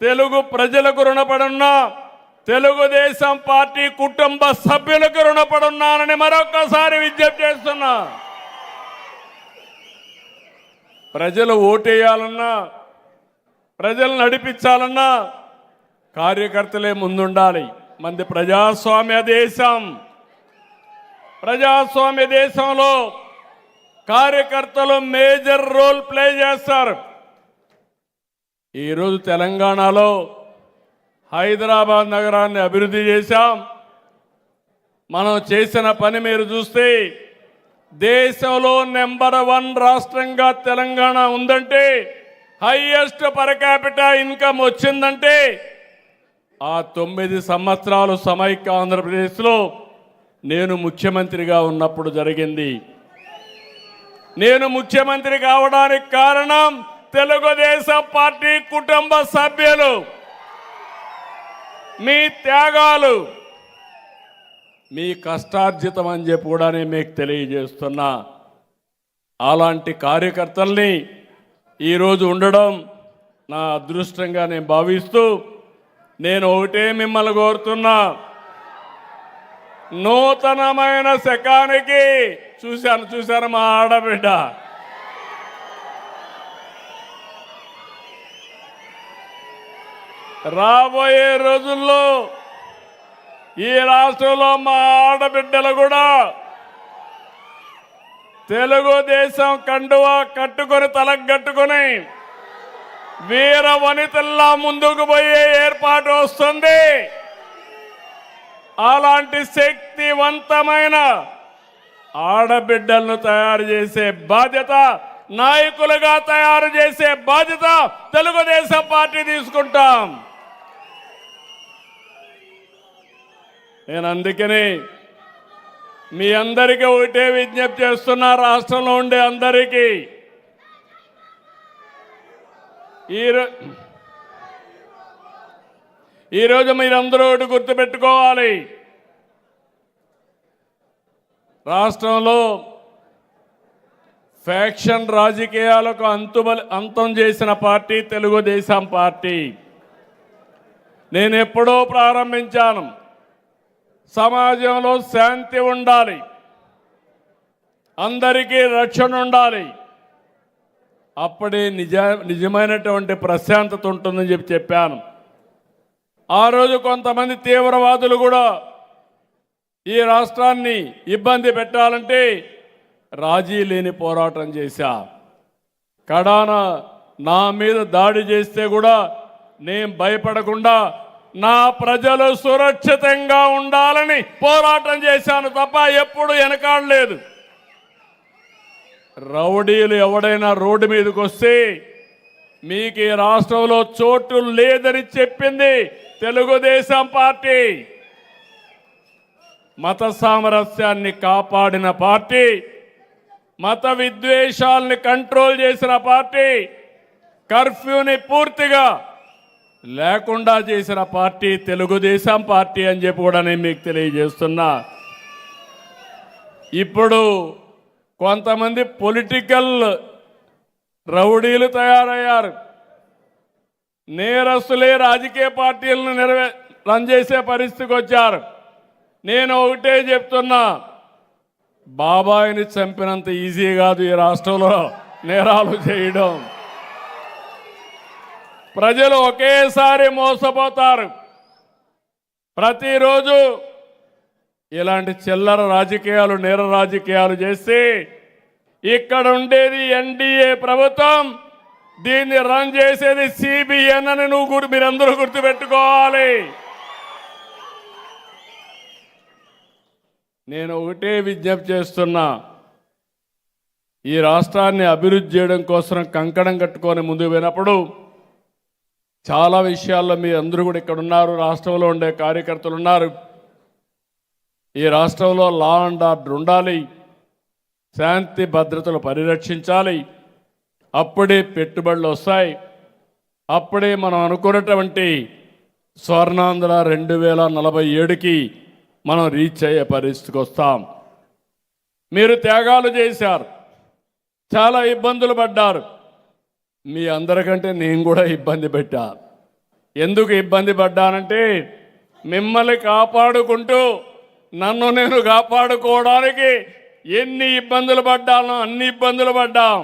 తెలుగు ప్రజలకు రుణపడున్నా తెలుగుదేశం పార్టీ కుటుంబ సభ్యులకు రుణపడున్నానని మరొకసారి విజ్ఞప్తి చేస్తున్నా. ప్రజలు ఓటేయాలన్నా ప్రజలు నడిపించాలన్నా కార్యకర్తలే ముందుండాలి. మంది ప్రజాస్వామ్య దేశం. ప్రజాస్వామ్య దేశంలో కార్యకర్తలు మేజర్ రోల్ ప్లే చేస్తారు. ఈరోజు తెలంగాణలో హైదరాబాద్ నగరాన్ని అభివృద్ధి చేశాం. మనం చేసిన పని మీరు చూస్తే దేశంలో నెంబర్ వన్ రాష్ట్రంగా తెలంగాణ ఉందంటే హైయెస్ట్ పర్ క్యాపిటల్ ఇన్కమ్ వచ్చిందంటే ఆ తొమ్మిది సంవత్సరాలు సమైక్య ఆంధ్రప్రదేశ్లో నేను ముఖ్యమంత్రిగా ఉన్నప్పుడు జరిగింది. నేను ముఖ్యమంత్రి కావడానికి కారణం తెలుగుదేశం పార్టీ కుటుంబ సభ్యులు మీ త్యాగాలు మీ కష్టార్జితం అని చెప్పి కూడా నేను మీకు తెలియజేస్తున్నా. అలాంటి కార్యకర్తల్ని ఈరోజు ఉండడం నా అదృష్టంగా నేను భావిస్తూ నేను ఒకటే మిమ్మల్ని కోరుతున్నా. నూతనమైన శకానికి చూశాను చూశాను మా ఆడబిడ్డ? రాబోయే రోజుల్లో ఈ రాష్ట్రంలో మా ఆడబిడ్డలు కూడా తెలుగుదేశం కండువా కట్టుకొని తలగట్టుకొని వీర వనితల్లా ముందుకు పోయే ఏర్పాటు వస్తుంది. అలాంటి శక్తివంతమైన ఆడబిడ్డలను తయారు చేసే బాధ్యత నాయకులుగా తయారు చేసే బాధ్యత తెలుగుదేశం పార్టీ తీసుకుంటాం. నేను అందుకని మీ అందరికీ ఒకటే విజ్ఞప్తి చేస్తున్నా రాష్ట్రంలో ఉండే అందరికీ. ఈరో ఈరోజు మీరందరూ ఒకటి గుర్తుపెట్టుకోవాలి. రాష్ట్రంలో ఫ్యాక్షన్ రాజకీయాలకు అంతుబలి అంతం చేసిన పార్టీ తెలుగుదేశం పార్టీ. నేను ఎప్పుడో ప్రారంభించాను. సమాజంలో శాంతి ఉండాలి. అందరికీ రక్షణ ఉండాలి. అప్పుడే నిజ నిజమైనటువంటి ప్రశాంతత ఉంటుందని చెప్పి చెప్పాను. ఆ రోజు కొంతమంది తీవ్రవాదులు కూడా ఈ రాష్ట్రాన్ని ఇబ్బంది పెట్టాలంటే రాజీ లేని పోరాటం చేశా. కడాన నా మీద దాడి చేస్తే కూడా నేను భయపడకుండా నా ప్రజలు సురక్షితంగా ఉండాలని పోరాటం చేశాను తప్ప ఎప్పుడు వెనకాడలేదు. రౌడీలు ఎవడైనా రోడ్డు మీదకి వస్తే మీకు ఈ రాష్ట్రంలో చోటు లేదని చెప్పింది తెలుగుదేశం పార్టీ. మత సామరస్యాన్ని కాపాడిన పార్టీ మత విద్వేషాల్ని కంట్రోల్ చేసిన పార్టీ కర్ఫ్యూని పూర్తిగా లేకుండా చేసిన పార్టీ తెలుగుదేశం పార్టీ అని చెప్పి కూడా నేను మీకు తెలియజేస్తున్నా. ఇప్పుడు కొంతమంది పొలిటికల్ రౌడీలు తయారయ్యారు. నేరస్తులే రాజకీయ పార్టీలను నెరవే రన్ చేసే పరిస్థితికి వచ్చారు. నేను ఒకటే చెప్తున్నా. బాబాయిని చంపినంత ఈజీ కాదు ఈ రాష్ట్రంలో నేరాలు చేయడం. ప్రజలు ఒకేసారి మోసపోతారు. ప్రతిరోజు ఇలాంటి చిల్లర రాజకీయాలు నేర రాజకీయాలు చేసి ఇక్కడ ఉండేది ఎన్డీఏ ప్రభుత్వం దీన్ని రన్ చేసేది సిబిఎన్ అని నువ్వు గుర్తు మీరందరూ గుర్తుపెట్టుకోవాలి. నేను ఒకటే విజ్ఞప్తి చేస్తున్నా. ఈ రాష్ట్రాన్ని అభివృద్ధి చేయడం కోసం కంకణం కట్టుకొని ముందుకు పోయినప్పుడు చాలా విషయాల్లో మీ అందరూ కూడా ఇక్కడ ఉన్నారు రాష్ట్రంలో ఉండే కార్యకర్తలు ఉన్నారు. ఈ రాష్ట్రంలో లా అండ్ ఆర్డర్ ఉండాలి శాంతి భద్రతలు పరిరక్షించాలి. అప్పుడే పెట్టుబడులు వస్తాయి. అప్పుడే మనం అనుకున్నటువంటి స్వర్ణాంధ్ర రెండు వేల నలభై ఏడుకి మనం రీచ్ అయ్యే పరిస్థితికి వస్తాం. మీరు త్యాగాలు చేశారు. చాలా ఇబ్బందులు పడ్డారు. మీ అందరికంటే నేను కూడా ఇబ్బంది పెట్టా. ఎందుకు ఇబ్బంది పడ్డానంటే మిమ్మల్ని కాపాడుకుంటూ నన్ను నేను కాపాడుకోవడానికి ఎన్ని ఇబ్బందులు పడ్డానో అన్ని ఇబ్బందులు పడ్డాం.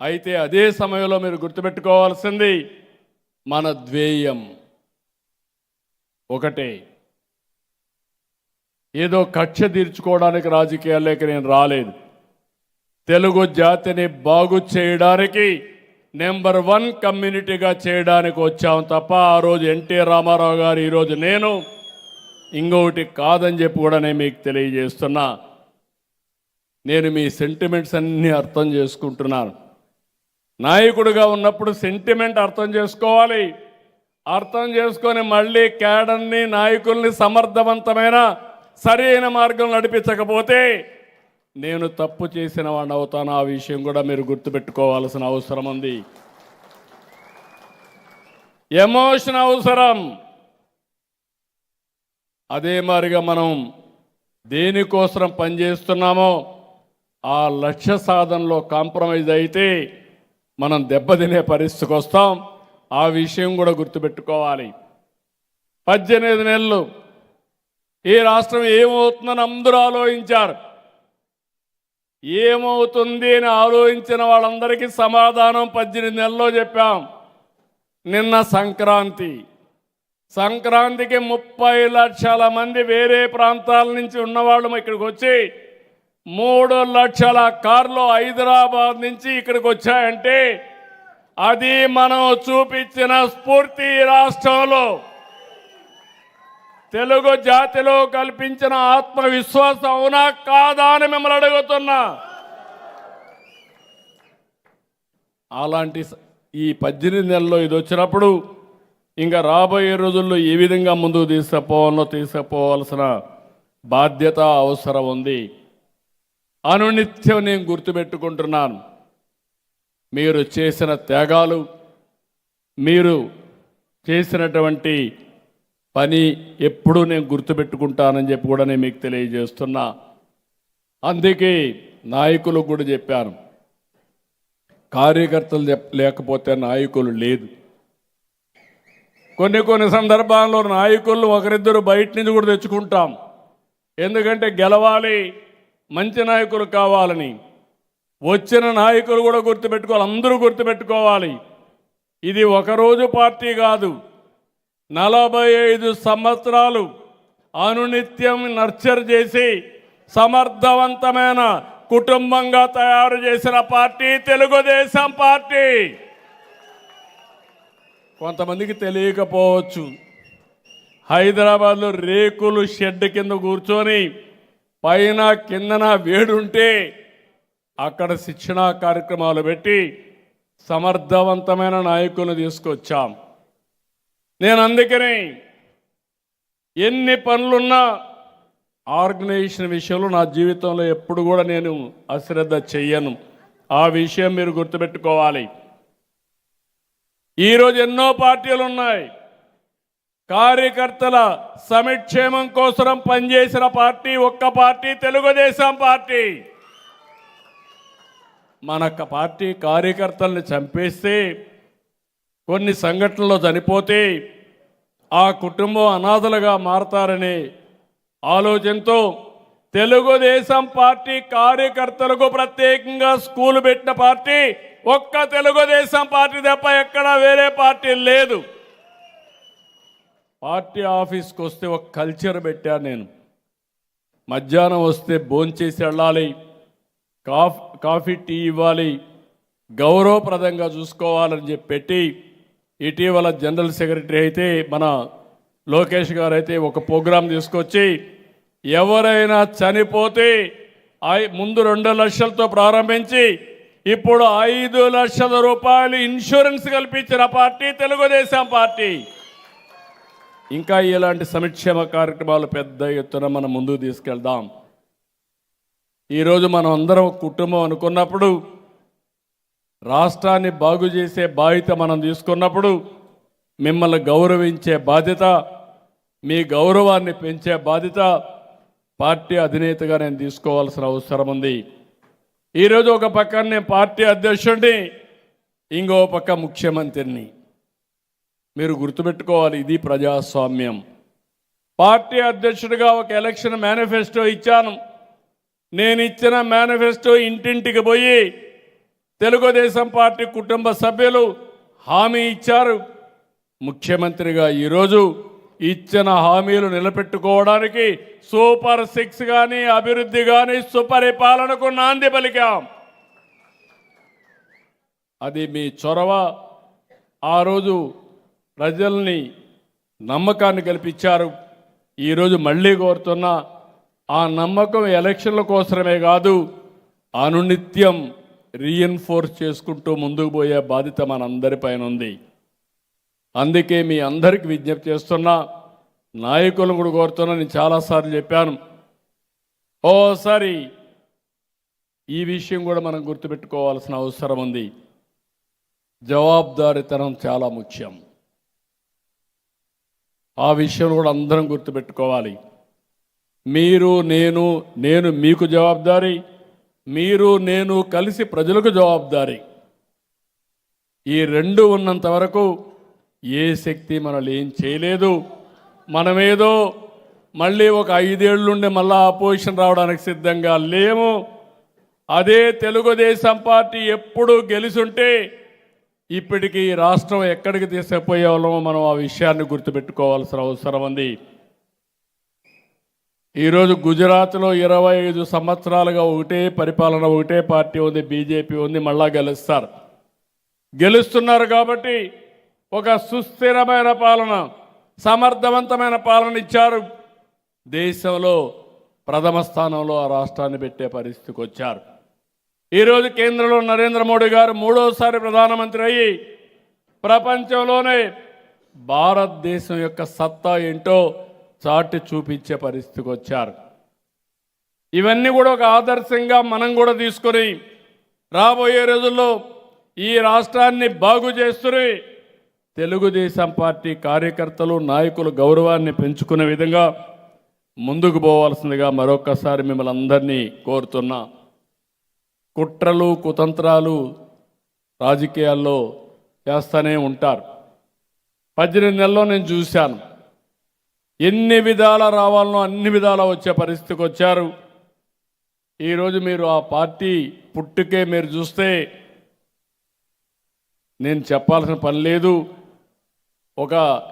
అయితే అదే సమయంలో మీరు గుర్తుపెట్టుకోవాల్సింది మన ద్వేయం. ఒకటే ఏదో కక్ష తీర్చుకోవడానికి రాజకీయాల్లోకి నేను రాలేదు. తెలుగు జాతిని బాగు చేయడానికి నెంబర్ వన్ కమ్యూనిటీగా చేయడానికి వచ్చాము తప్ప ఆ రోజు ఎన్టీ రామారావు గారు ఈరోజు నేను ఇంకొకటి కాదని చెప్పి కూడా నేను మీకు తెలియజేస్తున్నా. నేను మీ సెంటిమెంట్స్ అన్నీ అర్థం చేసుకుంటున్నాను. నాయకుడిగా ఉన్నప్పుడు సెంటిమెంట్ అర్థం చేసుకోవాలి. అర్థం చేసుకొని మళ్ళీ క్యాడర్ని నాయకుల్ని సమర్థవంతమైన సరైన మార్గం నడిపించకపోతే నేను తప్పు చేసిన వాడిని అవుతాను. ఆ విషయం కూడా మీరు గుర్తుపెట్టుకోవాల్సిన అవసరం ఉంది. ఎమోషన్ అవసరం. అదే మారిగా మనం దేనికోసం పనిచేస్తున్నామో ఆ లక్ష్య సాధనలో కాంప్రమైజ్ అయితే మనం దెబ్బతినే పరిస్థితికి వస్తాం. ఆ విషయం కూడా గుర్తుపెట్టుకోవాలి. పద్దెనిమిది నెలలు ఈ రాష్ట్రం ఏమవుతుందని అందరూ ఆలోచించారు. ఏమవుతుంది అని ఆలోచించిన వాళ్ళందరికీ సమాధానం పద్దెనిమిది నెలల్లో చెప్పాం. నిన్న సంక్రాంతి. సంక్రాంతికి ముప్పై లక్షల మంది వేరే ప్రాంతాల నుంచి ఉన్నవాళ్ళు ఇక్కడికి వచ్చి మూడు లక్షల కార్లు హైదరాబాద్ నుంచి ఇక్కడికి వచ్చాయంటే అది మనం చూపించిన స్ఫూర్తి రాష్ట్రంలో. తెలుగు జాతిలో కల్పించిన ఆత్మవిశ్వాసం అవునా కాదా అని మిమ్మల్ని అడుగుతున్నా. అలాంటి ఈ పద్దెనిమిది నెలల్లో ఇది వచ్చినప్పుడు ఇంకా రాబోయే రోజుల్లో ఏ విధంగా ముందుకు తీసుకుపోవాలో తీసుకుపోవాల్సిన బాధ్యత అవసరం ఉంది. అనునిత్యం నేను గుర్తుపెట్టుకుంటున్నాను. మీరు చేసిన త్యాగాలు మీరు చేసినటువంటి పని ఎప్పుడూ నేను గుర్తుపెట్టుకుంటానని చెప్పి కూడా నేను మీకు తెలియజేస్తున్నా. అందుకే నాయకులకు కూడా చెప్పాను. కార్యకర్తలు చెప్- లేకపోతే నాయకులు లేదు. కొన్ని కొన్ని సందర్భాల్లో నాయకులు ఒకరిద్దరు బయట నుంచి కూడా తెచ్చుకుంటాం. ఎందుకంటే గెలవాలి మంచి నాయకులు కావాలని. వచ్చిన నాయకులు కూడా గుర్తుపెట్టుకోవాలి అందరూ గుర్తుపెట్టుకోవాలి. ఇది ఒకరోజు పార్టీ కాదు. నలభై ఐదు సంవత్సరాలు అనునిత్యం నర్చర్ చేసి సమర్థవంతమైన కుటుంబంగా తయారు చేసిన పార్టీ తెలుగుదేశం పార్టీ. కొంతమందికి తెలియకపోవచ్చు. హైదరాబాద్లో రేకులు షెడ్ కింద కూర్చొని పైన కిందన వేడుంటే అక్కడ శిక్షణా కార్యక్రమాలు పెట్టి సమర్థవంతమైన నాయకులను తీసుకొచ్చాం. నేను అందుకని ఎన్ని పనులున్నా ఆర్గనైజేషన్ విషయంలో నా జీవితంలో ఎప్పుడు కూడా నేను అశ్రద్ధ చెయ్యను. ఆ విషయం మీరు గుర్తుపెట్టుకోవాలి. ఈరోజు ఎన్నో పార్టీలు ఉన్నాయి. కార్యకర్తల సమిక్షేమం కోసం పనిచేసిన పార్టీ ఒక్క పార్టీ తెలుగుదేశం పార్టీ. మన పార్టీ కార్యకర్తల్ని చంపేస్తే కొన్ని సంఘటనలో చనిపోతే ఆ కుటుంబం అనాథలుగా మారతారనే ఆలోచనతో తెలుగుదేశం పార్టీ కార్యకర్తలకు ప్రత్యేకంగా స్కూల్ పెట్టిన పార్టీ ఒక్క తెలుగుదేశం పార్టీ తప్ప ఎక్కడా వేరే పార్టీ లేదు. పార్టీ ఆఫీస్కి వస్తే ఒక కల్చర్ పెట్టాను నేను. మధ్యాహ్నం వస్తే భోంచేసి వెళ్ళాలి కాఫ్ కాఫీ టీ ఇవ్వాలి గౌరవప్రదంగా చూసుకోవాలని చెప్పి పెట్టి ఇటీవల జనరల్ సెక్రటరీ అయితే మన లోకేష్ గారు అయితే ఒక ప్రోగ్రాం తీసుకొచ్చి ఎవరైనా చనిపోతే ముందు రెండు లక్షలతో ప్రారంభించి ఇప్పుడు ఐదు లక్షల రూపాయలు ఇన్సూరెన్స్ కల్పించిన పార్టీ తెలుగుదేశం పార్టీ. ఇంకా ఇలాంటి సంక్షేమ కార్యక్రమాలు పెద్ద ఎత్తున మనం ముందుకు తీసుకెళ్దాం. ఈరోజు మనం అందరం కుటుంబం అనుకున్నప్పుడు రాష్ట్రాన్ని బాగు చేసే బాధ్యత మనం తీసుకున్నప్పుడు మిమ్మల్ని గౌరవించే బాధ్యత మీ గౌరవాన్ని పెంచే బాధ్యత పార్టీ అధినేతగా నేను తీసుకోవాల్సిన అవసరం ఉంది. ఈరోజు ఒక పక్కన నేను పార్టీ అధ్యక్షుడిని ఇంకో పక్క ముఖ్యమంత్రిని. మీరు గుర్తుపెట్టుకోవాలి ఇది ప్రజాస్వామ్యం. పార్టీ అధ్యక్షుడిగా ఒక ఎలక్షన్ మేనిఫెస్టో ఇచ్చాను. నేను ఇచ్చిన మేనిఫెస్టో ఇంటింటికి పోయి తెలుగుదేశం పార్టీ కుటుంబ సభ్యులు హామీ ఇచ్చారు. ముఖ్యమంత్రిగా ఈరోజు ఇచ్చిన హామీలు నిలబెట్టుకోవడానికి సూపర్ సిక్స్ కానీ అభివృద్ధి కానీ సుపరిపాలనకు నాంది పలికాం. అది మీ చొరవ. ఆ రోజు ప్రజల్ని నమ్మకాన్ని కల్పించారు. ఈరోజు మళ్ళీ కోరుతున్నా ఆ నమ్మకం ఎలక్షన్ల కోసమే కాదు అనునిత్యం రీఎన్ఫోర్స్ చేసుకుంటూ ముందుకు పోయే బాధ్యత మనందరిపైన ఉంది. అందుకే మీ అందరికి విజ్ఞప్తి చేస్తున్నా నాయకులను కూడా కోరుతున్నా నేను చాలాసార్లు చెప్పాను. ఓసారి ఈ విషయం కూడా మనం గుర్తుపెట్టుకోవాల్సిన అవసరం ఉంది. జవాబుదారీతనం చాలా ముఖ్యం. ఆ విషయం కూడా అందరం గుర్తుపెట్టుకోవాలి. మీరు నేను నేను మీకు జవాబుదారీ మీరు నేను కలిసి ప్రజలకు జవాబుదారీ. ఈ రెండు ఉన్నంత వరకు ఏ శక్తి మనల్ని ఏం చేయలేదు. మనమేదో మళ్ళీ ఒక ఐదేళ్ళుండి మళ్ళా అపోజిషన్ రావడానికి సిద్ధంగా లేము. అదే తెలుగుదేశం పార్టీ ఎప్పుడు గెలిచుంటే ఇప్పటికీ ఈ రాష్ట్రం ఎక్కడికి తీసుకుపోయే వాళ్ళమో మనం ఆ విషయాన్ని గుర్తుపెట్టుకోవాల్సిన అవసరం ఉంది. ఈరోజు గుజరాత్లో ఇరవై ఐదు సంవత్సరాలుగా ఒకటే పరిపాలన ఒకటే పార్టీ ఉంది బీజేపీ ఉంది మళ్ళా గెలుస్తారు. గెలుస్తున్నారు కాబట్టి ఒక సుస్థిరమైన పాలన సమర్థవంతమైన పాలన ఇచ్చారు. దేశంలో ప్రథమ స్థానంలో ఆ రాష్ట్రాన్ని పెట్టే పరిస్థితికి వచ్చారు. ఈరోజు కేంద్రంలో నరేంద్ర మోడీ గారు మూడోసారి ప్రధానమంత్రి అయ్యి ప్రపంచంలోనే భారతదేశం యొక్క సత్తా ఏంటో చాటి చూపించే పరిస్థితికి వచ్చారు. ఇవన్నీ కూడా ఒక ఆదర్శంగా మనం కూడా తీసుకొని రాబోయే రోజుల్లో ఈ రాష్ట్రాన్ని బాగు చేస్తుని తెలుగుదేశం పార్టీ కార్యకర్తలు నాయకులు గౌరవాన్ని పెంచుకునే విధంగా ముందుకు పోవాల్సిందిగా మరొకసారి మిమ్మల్ని అందరినీ కోరుతున్నా. కుట్రలు కుతంత్రాలు రాజకీయాల్లో చేస్తూనే ఉంటారు. పద్దెనిమిది నెలల్లో నేను చూశాను. ఎన్ని విధాల రావాలనో అన్ని విధాల వచ్చే పరిస్థితికి వచ్చారు. ఈరోజు మీరు ఆ పార్టీ పుట్టుకే మీరు చూస్తే నేను చెప్పాల్సిన పని లేదు. ఒక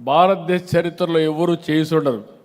భారతదేశ చరిత్రలో ఎవరు చేసి ఉండరు.